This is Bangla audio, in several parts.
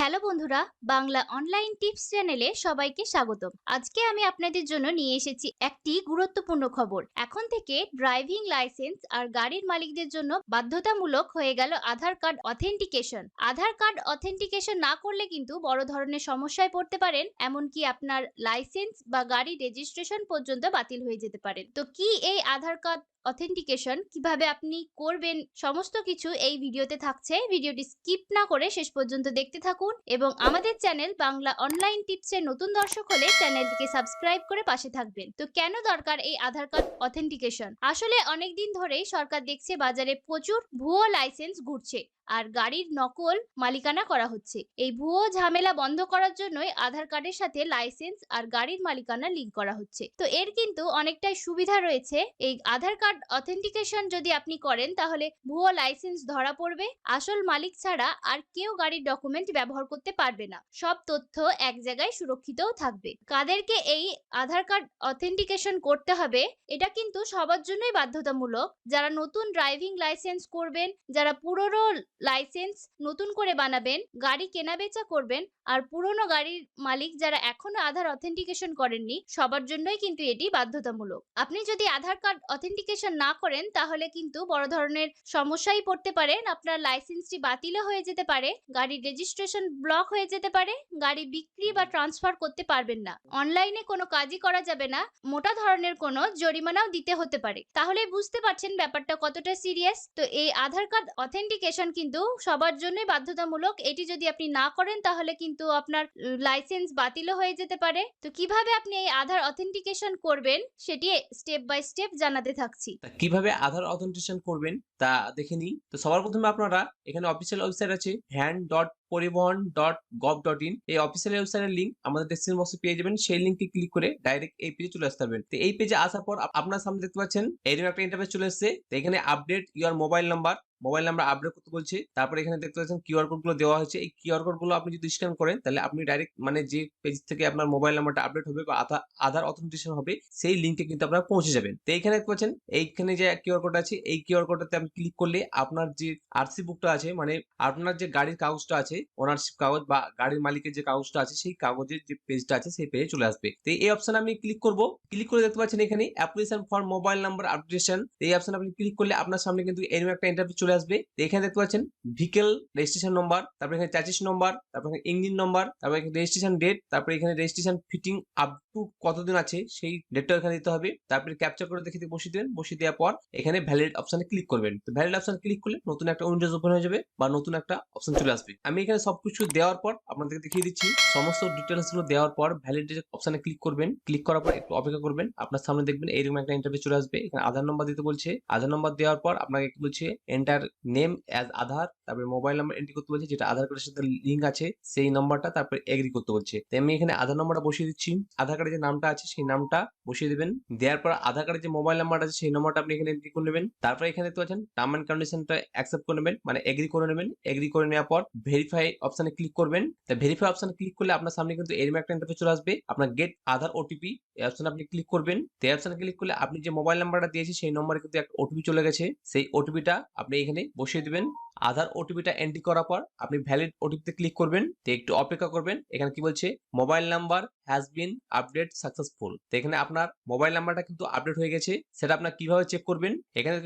হ্যালো বন্ধুরা, বাংলা অনলাইন টিপস চ্যানেলে সবাইকে স্বাগতম। আজকে আমি আপনাদের জন্য নিয়ে এসেছি একটি গুরুত্বপূর্ণ খবর। এখন থেকে ড্রাইভিং লাইসেন্স আর গাড়ির মালিকদের জন্য বাধ্যতামূলক হয়ে গেল Aadhaar card authentication Aadhaar card authentication না করলে কিন্তু বড় ধরনের সমস্যায় পড়তে পারেন, এমনকি আপনার লাইসেন্স বা গাড়ি রেজিস্ট্রেশন পর্যন্ত বাতিল হয়ে যেতে পারেন তো কি এই আধার কার্ড অথেন্টিকেশন কীভাবে আপনি করবেন সমস্ত কিছু এই ভিডিওতে থাকছে। ভিডিওটি স্কিপ না করে শেষ পর্যন্ত দেখতে থাকুন এবং আমাদের চ্যানেল বাংলা অনলাইন টিপসের নতুন দর্শক হলে চ্যানেলটিকে সাবস্ক্রাইব করে পাশে থাকবেন। তো কেন দরকার এই আধার কার্ড অথেন্টিকেশন আসলে অনেক দিন ধরেই সরকার দেখছে বাজারে প্রচুর ভুয়ো লাইসেন্স ঘুরছে। আর গাড়ির নকল মালিকানা করা হচ্ছে। এই ভুয়ো ঝামেলা বন্ধ করার জন্যই আধার কার্ডের সাথে লাইসেন্স আর গাড়ির মালিকানা লিঙ্ক করা হচ্ছে। তো এর কিন্তু অনেকটাই সুবিধা রয়েছে। এই আধার কার্ড অথেন্টিকেশন যদি আপনি করেন, তাহলে ভুয়ো লাইসেন্স ধরা পড়বে। আসল মালিক ছাড়া আর কেউ গাড়ির ডকুমেন্ট ব্যবহার করতে পারবে না। সব তথ্য এক জায়গায় সুরক্ষিতও থাকবে। কাদেরকে এই আধার কার্ড অথেন্টিকেশন করতে হবে, এটা কিন্তু সবার জন্যই বাধ্যতামূলক। যারা নতুন ড্রাইভিং লাইসেন্স করবেন, যারা পুরনো লাইসেন্স নতুন করে বানাবেন, গাড়ি কেনাবেচা করবেন আর পুরনো গাড়ির মালিক যারা এখনও আধার অথেন্টিকেশন করেননি, সবার জন্যই কিন্তু এটি বাধ্যতামূলক। আপনি যদি আধার কার্ড অথেন্টিকেশন না করেন, তাহলে কিন্তু বড় ধরনের সমস্যায় পড়তে পারেন আপনার লাইসেন্সটি বাতিলও হয়ে যেতে পারে, গাড়ির রেজিস্ট্রেশন ব্লক হয়ে যেতে পারে, গাড়ি বিক্রি বা ট্রান্সফার করতে পারবেন না। অনলাইনে কোনো কাজই করা যাবে না, মোটা ধরনের কোনো জরিমানাও দিতে হতে পারে। তাহলে বুঝতে পারছেন ব্যাপারটা কতটা সিরিয়াস তো এই আধার কার্ড অথেন্টিকেশন কিন্তু সবার জন্যই বাধ্যতামূলক। এটি যদি আপনি না করেন, তাহলে কিন্তু আপনার লাইসেন্স বাতিলও হয়ে যেতে পারে। তো কীভাবে আপনি এই আধার অথেন্টিকেশন করবেন, সেটি স্টেপ বাই স্টেপ জানাতে থাকছি। কীভাবে আধার অথেন্টিকেশন করবেন, তা দেখে নিই তো সবার প্রথমে আপনারা এখানে অফিসিয়াল ওয়েবসাইট আছে hand dot Parivahan dot gov dot in এই অফিসিয়াল ওয়েবসাইটের লিঙ্ক আমাদের ডেসক্রিপশন বক্সে পেয়ে যাবেন। সেই লিঙ্কে ক্লিক করে ডাইরেক্ট এই পেজে চলে আসতে পারবেন। তো এই পেজে আসার পর আপনার সামনে দেখতে পাচ্ছেন, এরকম একটা ইন্টারফেস চলে এসেছে। তো এখানে update your mobile number mobile number update করতে বলছে। তারপরে এখানে দেখতে পাচ্ছেন কিউআর কোডগুলো দেওয়া হয়েছে। এই কিউআর কোডগুলো আপনি যদি স্ক্যান করেন, তাহলে আপনি ডাইরেক্ট মানে যে পেজ থেকে আপনার মোবাইল নাম্বারটা আপডেট হবে বা আধা- আধার অথেন্টিকেশন হবে, সেই লিঙ্কে কিন্তু আপনারা পৌঁছে যাবেন। তো এইখানে দেখতে পাচ্ছেন, এইখানে যে কিউআর কোড আছে, এই কিউআর কোডটাতে আপনি ক্লিক করলে আপনার যে আরসি বুকটা আছে মানে আপনার যে গাড়ির কাগজটা আছে ওনারশিপ কাগজ বা গাড়ির মালিকের যে কাগজটা আছে, সেই কাগজের যে পেজটা আছে, সেই পেজে চলে আসবে। তো এই অপশন আমি ক্লিক করব। ক্লিক করে দেখতে পাচ্ছেন এখানে application for mobile number updation এই অপশন আপনি ক্লিক করলে আপনার সামনে কিন্তু এরকম একটা ইন্টারভিউ চলে আসবে। এখানে দেখতে পাচ্ছেন ভিকেল রেজিস্ট্রেশন নম্বর তারপরে এখানে চাচিস নম্বর তারপরে এখানে ইঞ্জিন নম্বর তারপরে এখানে রেজিস্ট্রেশন ডেট তারপরে এখানে রেজিস্ট্রেশন ফিটিং আপ টু কতদিন আছে, সেই ডেটটা এখানে দিতে হবে। তারপরে ক্যাপচার করে দেখে বসিয়ে দেবেন। বসিয়ে দেওয়ার পর এখানে ভ্যালিড অপশনে ক্লিক করবেন। তো ভ্যালিড অপশন ক্লিক করলে নতুন একটা উইন্ডোজ ওপেন হয়ে যাবে বা নতুন একটা অপশন চলে আসবে। আমি এখানে সবকিছু দেওয়ার পর আপনাদেরকে দেখিয়ে দিচ্ছি। সমস্ত ডিটেলসগুলো দেওয়ার পর ভ্যালিড অপশনে ক্লিক করবেন ক্লিক করার পর একটু অপেক্ষা করবেন। আপনার সামনে দেখবেন এইরকম একটা ইন্টারভিউ চলে আসবে। এখানে আধার নম্বর দিতে বলছে। আধার নম্বর দেওয়ার পর আপনাকে বলছে এন্টার নেম অ্যাজ আধার, তারপরে মোবাইল নাম্বার এন্ট্রি করতে বলছে, যেটা আধার কার্ডের সাথে লিঙ্ক আছে, সেই নাম্বারটা তারপরে এগ্রি করতে বলছে। তো আমি এখানে আধার নম্বরটা বসিয়ে দিচ্ছি। আধার কার্ডের যে নামটা আছে, সেই নামটা বসিয়ে দেবেন। দেওয়ার পর আধার কার্ডের যে মোবাইল নাম্বার আছে, সেই নাম্বারটা আপনি এখানে এন্ট্রি করে নেবেন। তারপরে এখানে দেখতে পাচ্ছেন টার্ম অ্যান্ড কন্ডিশনটা অ্যাকসেপ্ট করে নেবেন মানে এগ্রি করে নেবেন। এগ্রি করে নেওয়ার পর ভেরিফাই অপশানে ক্লিক করবেন। তা ভেরিফাই অপশনে ক্লিক করলে আপনার সামনে কিন্তু এরম একটা ইন্টারফেস চলে আসবে। আপনার গেট আধার ওটিপি এই অপশনে আপনি ক্লিক করবেন। তো এই অপশনে ক্লিক করলে আপনি যে মোবাইল নাম্বারটা দিয়েছি, সেই নম্বরে কিন্তু একটা ওটিপি চলে গেছে। সেই ওটিপিটা আপনি এখানে বসিয়ে দিবেন। আধার ওটিপিটা এন্ট্রি করার পর আপনি ভ্যালিড ওটিপিতে ক্লিক করবেন তো একটু অপেক্ষা করবেন। এখানে কি বলছে? Mobile number has been update successful তো এখানে আপনার মোবাইল নাম্বারটা কিন্তু আপডেট হয়ে গেছে। সেটা আপনার কীভাবে চেক করবেন? এখানে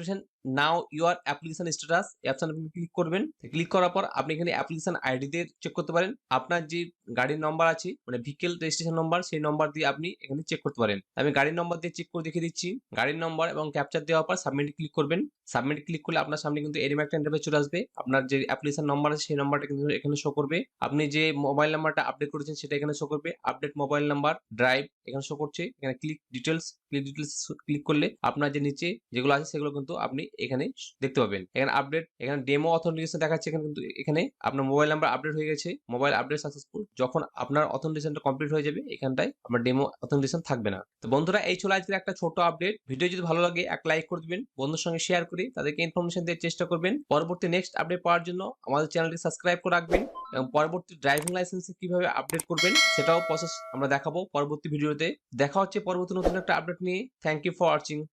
now your application status option আপনি ক্লিক করবেন। ক্লিক করার পর আপনি এখানে অ্যাপ্লিকেশন আইডি দিয়ে চেক করতে পারেন। আপনার যে গাড়ির নম্বর আছে মানে ভিকেল রেজিস্ট্রেশন নম্বর সেই নম্বর দিয়ে আপনি এখানে চেক করতে পারেন। আমি গাড়ির নম্বর দিয়ে চেক করে দেখিয়ে দিচ্ছি। গাড়ির নম্বর এবং ক্যাপচার দেওয়ার পর সাবমিট ক্লিক করবেন। সাবমিট ক্লিক করলে আপনার সামনে কিন্তু এরকম একটা ইন্টারভিউ চলে আসবে। আপনার যে অ্যাপ্লিকেশন নম্বর আছে, সেই নম্বরটা কিন্তু এখানে শো করবে। আপনি যে মোবাইল নাম্বারটা আপডেট করেছেন, সেটা এখানে শো করবে। আপডেট মোবাইল নাম্বার ড্রাইভ এখানে শো করছে। এখানে click details click details click করলে আপনার যে নিচে যেগুলো আছে সেগুলো কিন্তু আপনি এখানে দেখতে পাবেন। এখানে আপডেট এখানে ডেমো অথেন্টিকেশন দেখাচ্ছে, এখানে কিন্তু এখানে আপনার মোবাইল নাম্বার আপডেট হয়ে গেছে। মোবাইল আপডেট সাকসেসফুল যখন আপনার অথেন্টিকেশনটা কমপ্লিট হয়ে যাবে, এখানটায় আপনার ডেমো অথেন্টিকেশন থাকবে না। তো বন্ধুরা, এই ছিল আজকের একটা ছোট আপডেট ভিডিও যদি ভালো লাগে, এক লাইক করে দিবেন। বন্ধুর সঙ্গে শেয়ার করে তাদেরকে ইনফরমেশন দেওয়ার চেষ্টা করবেন। পরবর্তী নেক্সট আপডেট পাওয়ার জন্য আমাদের চ্যানেলটি সাবস্ক্রাইব করে রাখবেন এবং পরবর্তী ড্রাইভিং লাইসেন্স কীভাবে আপডেট করবেন, সেটাও প্রসেস আমরা দেখাবো পরবর্তী ভিডিওতে দেখা হচ্ছে পরবর্তী নতুন একটা আপডেট নিয়ে। Thank you for watching